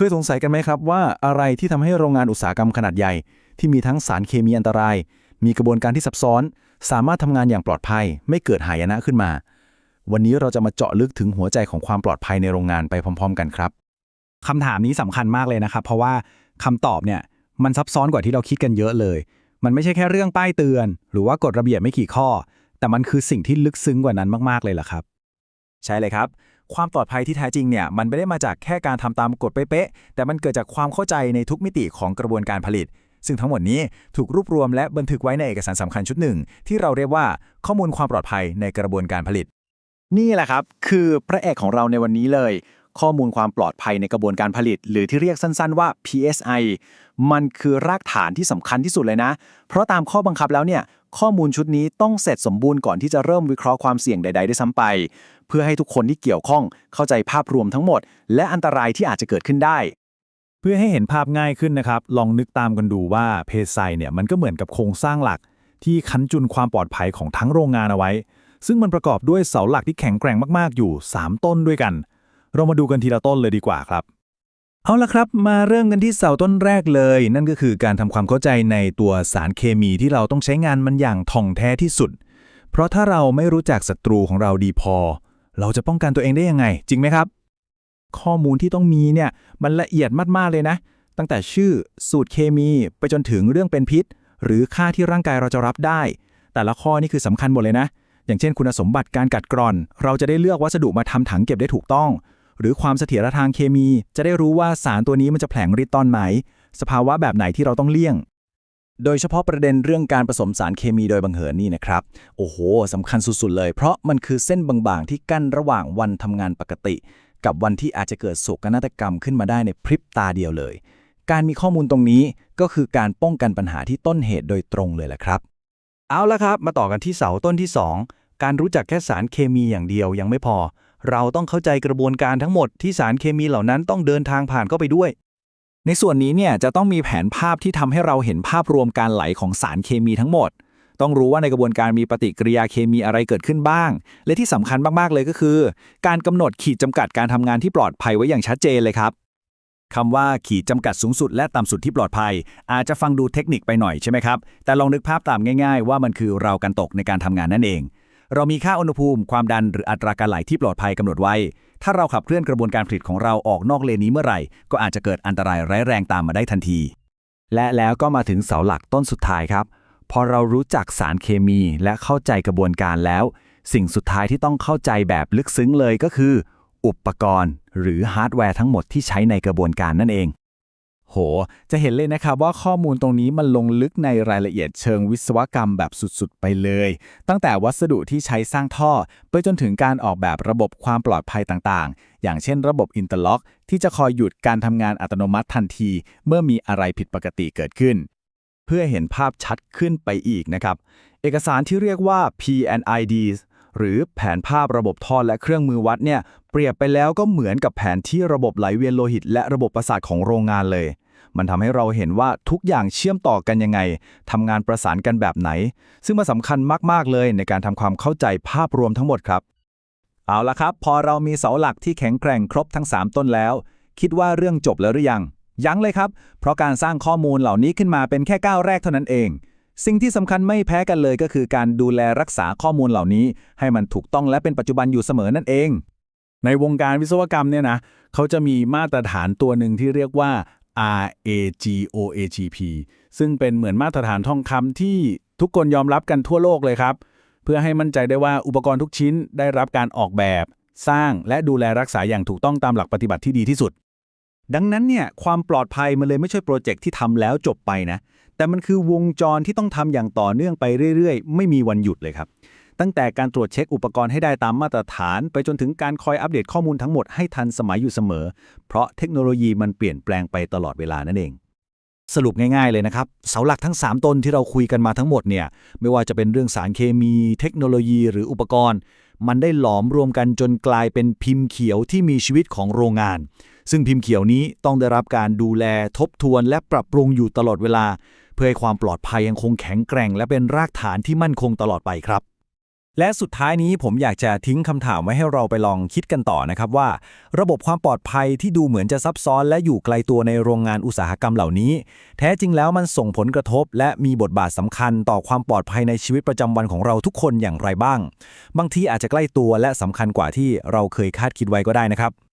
เคยสงสัยกันไหมครับว่าอะไรที่ทำให้โรงงานอุตสาหกรรมขนาดใหญ่ ที่มีทั้งสารเคมีอันตราย มีกระบวนการที่ซับซ้อน สามารถทำงานอย่างปลอดภัย ไม่เกิดหายนะขึ้นมา วันนี้เราจะมาเจาะลึกถึงหัวใจของความปลอดภัยในโรงงานไปพร้อม ๆ กันครับคำถามนี้สำคัญมากเลยนะครับ เพราะว่าคำตอบเนี่ยมันซับซ้อนกว่าที่เราคิดกันเยอะเลย มันไม่ใช่แค่เรื่องป้ายเตือน หรือว่ากฎระเบียบไม่กี่ข้อ แต่มันคือสิ่งที่ลึกซึ้งกว่านั้นมากๆเลยล่ะครับ ใช่เลยครับ ความปลอดภัยที่แท้จริงเนี่ยมันไม่ได้มาจากแค่การทำตามกฎเป๊ะๆแต่มันเกิดจากความเข้าใจในทุกมิติของกระบวนการผลิต ซึ่งทั้งหมดนี้ถูกรวบรวมและบันทึกไว้ในเอกสารสำคัญชุดหนึ่ง ที่เราเรียกว่าข้อมูลความปลอดภัยในกระบวนการผลิต นี่แหละครับ คือพระเอกของเราในวันนี้เลย ข้อมูลความปลอดภัยในกระบวนการผลิต หรือที่เรียกสั้นๆว่า PSI มันคือรากฐานที่สำคัญที่สุดเลยนะ เพราะตามข้อบังคับแล้วเนี่ยข้อมูลชุดนี้ต้องเสร็จสมบูรณ์ก่อนที่จะเริ่มวิเคราะห์ความเสี่ยงใดๆได้ซ้ำไป เพื่อให้ทุกคนที่เกี่ยวข้องเข้าใจภาพรวมทั้งหมด และอันตรายที่อาจจะเกิดขึ้นได้ เพื่อให้เห็นภาพง่ายขึ้นนะครับ ลองนึกตามกันดูว่าเพไซเนี่ยมันก็เหมือนกับโครงสร้างหลัก ที่คันจุนความปลอดภัยของทั้งโรงงานเอาไว้ ซึ่งมันประกอบด้วยเสาหลักที่แข็งแกร่งมากๆอยู่ 3 ต้นด้วยกัน เรามาดูกันทีละต้นเลยดีกว่าครับ เอาละครับ มาเริ่มกันที่เสาต้นแรกเลย นั่นก็คือการทำความเข้าใจในตัวสารเคมีที่เราต้องใช้งานมันอย่างท่องแท้ที่สุด เพราะถ้าเราไม่รู้จักศัตรูของเราดีพอ เราจะป้องกันตัวเองได้ยังไง จริงไหมครับ ข้อมูลที่ต้องมีเนี่ยมันละเอียดมากๆเลยนะ ตั้งแต่ชื่อสูตรเคมีไปจนถึงเรื่องเป็นพิษ หรือค่าที่ร่างกายเราจะรับได้ แต่ละข้อนี่คือสำคัญหมดเลยนะ อย่างเช่น คุณสมบัติการกัดกร่อน เราจะได้เลือกวัสดุมาทำถังเก็บได้ถูกต้อง หรือความเสถียรทางเคมี จะได้รู้ว่าสารตัวนี้มันจะแผลงฤทธิ์ตอนไหน สภาวะแบบไหนที่เราต้องเลี่ยง โดยเฉพาะประเด็นเรื่องการผสมสารเคมีโดยบังเหินนี่นะครับ โอ้โหสำคัญสุดๆเลย เพราะมันคือเส้นบางๆที่กั้นระหว่างวันทำงานปกติ กับวันที่อาจจะเกิดโศกนาฏกรรมขึ้นมาได้ในพริบตาเดียวเลย การมีข้อมูลตรงนี้ก็คือการป้องกันปัญหาที่ต้นเหตุโดยตรงเลยแหละครับเอาละครับ มาต่อกันที่เสาต้นที่ 2 การรู้จักแค่สารเคมีอย่างเดียวยังไม่พอ เราต้องเข้าใจกระบวนการทั้งหมดที่สารเคมีเหล่านั้นต้องเดินทางผ่านเข้าไปด้วย ในส่วนนี้เนี่ยจะต้องมีแผนภาพที่ทำให้เราเห็นภาพรวมการไหลของสารเคมีทั้งหมด ต้องรู้ว่าในกระบวนการมีปฏิกิริยาเคมีอะไรเกิดขึ้นบ้าง และที่สำคัญมาก ๆ เลยก็คือ การกำหนดขีดจำกัดการทำงานที่ปลอดภัยไว้อย่างชัดเจนเลยครับคำว่าขีดจำกัดสูงสุดและต่ำสุดที่ปลอดภัย อาจจะฟังดูเทคนิคไปหน่อยใช่ไหมครับ แต่ลองนึกภาพตามง่าย ๆ ว่ามันคือเรากันตกในการทำงานนั่นเอง เรามีค่าอุณหภูมิ ความดันหรืออัตราการไหลที่ปลอดภัยกำหนดไว้ ถ้าเราขับเคลื่อนกระบวนการผลิตของเราออกนอกเลนนี้เมื่อไหร่ ก็อาจจะเกิดอันตรายร้ายแรงตามมาได้ทันที และแล้วก็มาถึงเสาหลักต้นสุดท้ายครับ พอเรารู้จักสารเคมีและเข้าใจกระบวนการแล้ว สิ่งสุดท้ายที่ต้องเข้าใจแบบลึกซึ้งเลยก็คือ อุปกรณ์ หรือฮาร์ดแวร์ทั้งหมดที่ใช้ในกระบวนการนั่นเอง โห จะเห็นเลยนะครับว่าข้อมูลตรงนี้มันลงลึกในรายละเอียดเชิงวิศวกรรมแบบสุดๆ ไปเลย ตั้งแต่วัสดุที่ใช้สร้างท่อ ไปจนถึงการออกแบบระบบความปลอดภัยต่างๆ อย่างเช่นระบบอินเตอร์ล็อก ที่จะคอยหยุดการทำงานอัตโนมัติทันที เมื่อมีอะไรผิดปกติเกิดขึ้น เพื่อเห็นภาพชัดขึ้นไปอีกนะครับ เอกสารที่เรียกว่า P&IDs หรือแผนภาพระบบท่อและเครื่องมือวัดเนี่ยเปรียบไปแล้วก็เหมือนกับแผนที่ระบบไหลเวียนโลหิต และระบบประสาทของโรงงานเลย มันทำให้เราเห็นว่าทุกอย่างเชื่อมต่อกันยังไงทำงานประสานกันแบบไหน ซึ่งมันสำคัญมาก ๆ เลยในการทำความเข้าใจภาพรวมทั้งหมดครับ เอาละครับ พอเรามีเสาหลักที่แข็งแกร่งครบทั้ง 3 ต้นแล้ว คิดว่าเรื่องจบแล้วหรือยังยังเลยครับ เพราะการสร้างข้อมูลเหล่านี้ขึ้นมาเป็นแค่ก้าวแรกเท่านั้นเอง สิ่งที่สำคัญไม่แพ้กันเลยก็คือการดูแลรักษาข้อมูลเหล่านี้ ให้มันถูกต้องและเป็นปัจจุบันอยู่เสมอนั่นเอง ในวงการวิศวกรรมเนี่ยนะเขาจะมีมาตรฐานตัวหนึ่งที่เรียกว่า RAGOAGP ซึ่งเป็นเหมือนมาตรฐานท่องคำที่ทุกคนยอมรับกันทั่วโลกเลยครับ เพื่อให้มั่นใจได้ว่าอุปกรณ์ทุกชิ้นได้รับการออกแบบ สร้างและดูแลรักษาอย่างถูกต้องตามหลักปฏิบัติที่ดีที่สุด ดังนั้นเนี่ยความปลอดภัยมันเลยไม่ใช่โปรเจกต์ที่ทำแล้วจบไปนะ แต่มันคือวงจรที่ต้องทำอย่างต่อเนื่องไปเรื่อยๆ ไม่มีวันหยุดเลยครับ ตั้งแต่การตรวจเช็คอุปกรณ์ให้ได้ตามมาตรฐาน ไปจนถึงการคอยอัปเดตข้อมูลทั้งหมดให้ทันสมัยอยู่เสมอ เพราะเทคโนโลยีมันเปลี่ยนแปลงไปตลอดเวลานั่นเองสรุปง่ายๆเลยนะครับ เสาหลักทั้ง 3 ต้นที่เราคุยกันมาทั้งหมดเนี่ยไม่ว่าจะเป็นเรื่องสารเคมี เทคโนโลยีหรืออุปกรณ์ มันได้หลอมรวมกันจนกลายเป็นพิมพ์เขียวที่มีชีวิตของโรงงาน ซึ่งพิมพ์เขียวนี้ต้องได้รับการดูแลทบทวนและปรับปรุงอยู่ตลอดเวลา เพื่อให้ความปลอดภัยยังคงแข็งแกร่ง และเป็นรากฐานที่มั่นคงตลอดไปครับ และสุดท้ายนี้ผมอยากจะทิ้งคำถามไว้ให้เราไปลองคิดกันต่อนะครับว่า ระบบความปลอดภัยที่ดูเหมือนจะซับซ้อนและอยู่ไกลตัวในโรงงานอุตสาหกรรมเหล่านี้ แท้จริงแล้วมันส่งผลกระทบ และมีบทบาทสำคัญต่อความปลอดภัยในชีวิตประจำวันของเราทุกคนอย่างไรบ้าง บางทีอาจจะใกล้ตัวและสำคัญกว่าที่เราเคยคาดคิดไว้ก็ได้นะครับ